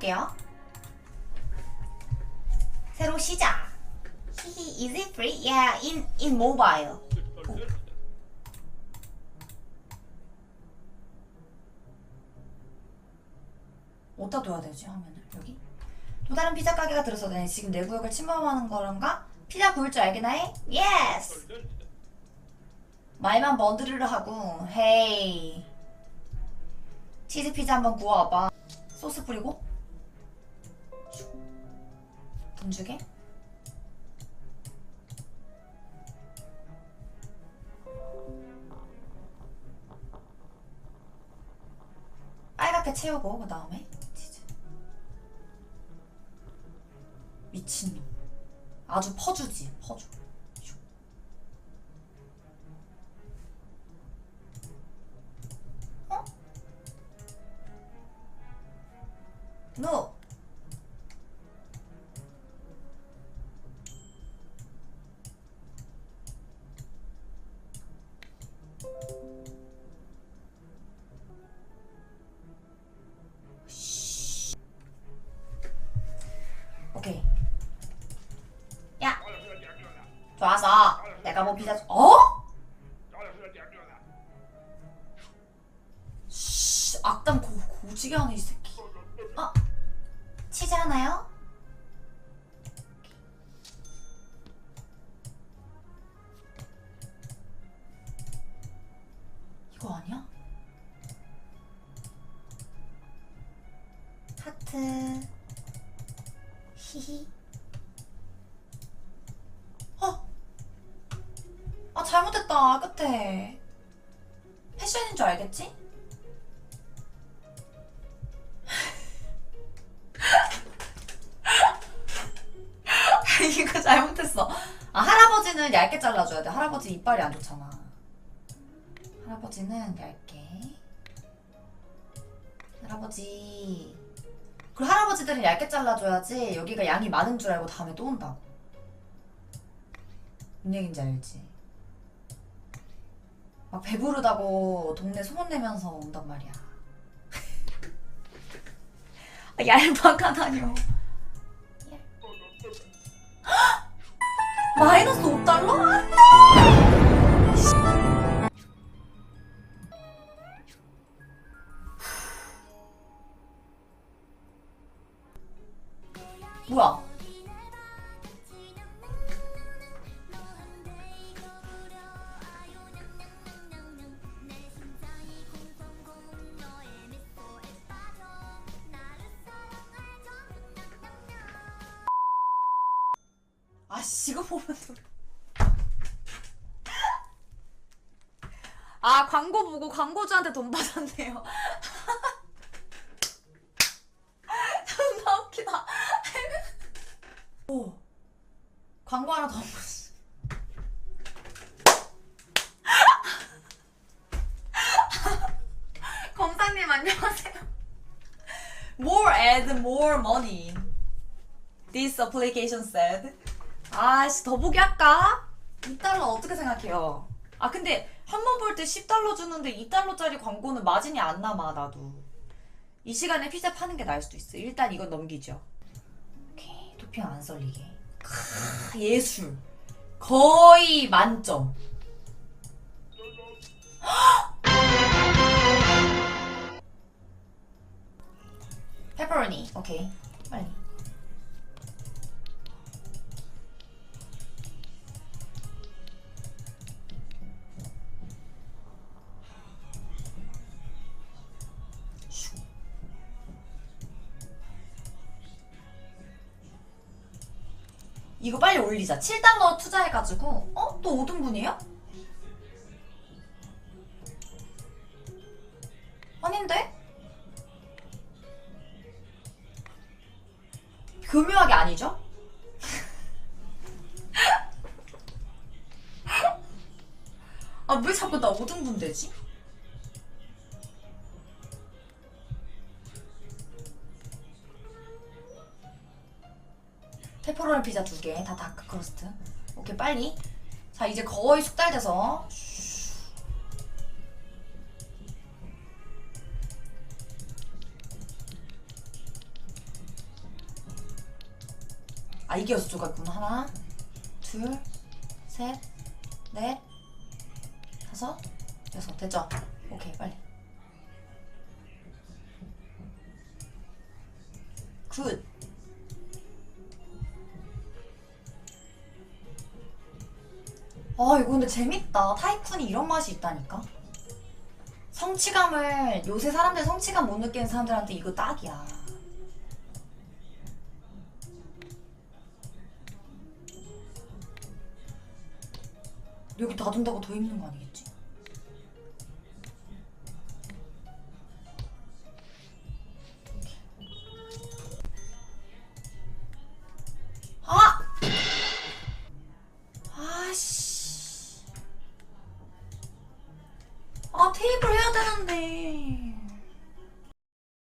해볼게요. 새로 시작. 히히, is it free? Yeah, in in mobile. 어디다 둬야 되지 화면을 여기? 또 다른 피자 가게가 들어서다니 지금 내 구역을 침범하는 거란가? 피자 구울 줄 알긴 해? 예스! 말만 번드르르 하고 헤이 치즈 피자 한번 구워봐 소스 뿌리고 돈 주게? 빨갛게 채우고 그 다음에? 치즈. 미친놈 아주 퍼주지 퍼주. 어? 노오 좋아서 내가 뭐 주- 어? 씨, 악당 고, 고지게 하네 이 새끼 어? 치즈 하나요? 이거 아니야? 하트 아 잘못했다. 끝에. 패션인 줄 알겠지? 이거 잘못했어. 아 할아버지는 얇게 잘라줘야 돼. 할아버지 이빨이 안 좋잖아. 할아버지는 얇게. 할아버지. 그리고 할아버지들은 얇게 잘라줘야지 여기가 양이 많은 줄 알고 다음에 또 온다고. 뭔 얘긴지 알지? 막 배부르다고 동네 소문내면서 온단 말이야. 아, 얄팍하다뇨. 마이너스 5달러? 안 돼 아씨 이거 보면 또- 아 광고 보고 광고주한테 돈 받았네요. 존나 웃기다. 오 광고 하나 더 먹었어 검사님 안녕하세요. More ad, more money. This application said 아씨 더보기 할까? 2달러 어떻게 생각해요? 아 근데 한 번 볼 때 10달러 주는데 2달러짜리 광고는 마진이 안 남아 나도. 이 시간에 피자 파는 게 나을 수도 있어. 일단 이건 넘기죠. 오케이. 토핑 안 썰리게. 크, 예술. 거의 만점. 페퍼로니. 오케이. 빨리 이거 빨리 올리자. 7달러 투자해가지고, 어? 또 5등분이에요? 아닌데? 교묘하게 아니죠? 아, 왜 자꾸 나 5등분 되지? 페퍼로니 피자 두 개, 다 다크 크러스트. 오케이, 빨리. 자, 이제 거의 숙달돼서. 아 이게 여섯 조각 있구나 하나 둘 셋 넷 다섯 여섯 됐죠? 오케이 빨리 굿 아 이거 근데 재밌다. 타이쿤이 이런 맛이 있다니까? 성취감을 요새 사람들 성취감 못 느끼는 사람들한테 이거 딱이야. 여기 놔둔다고 더 힘든 거 아니겠지?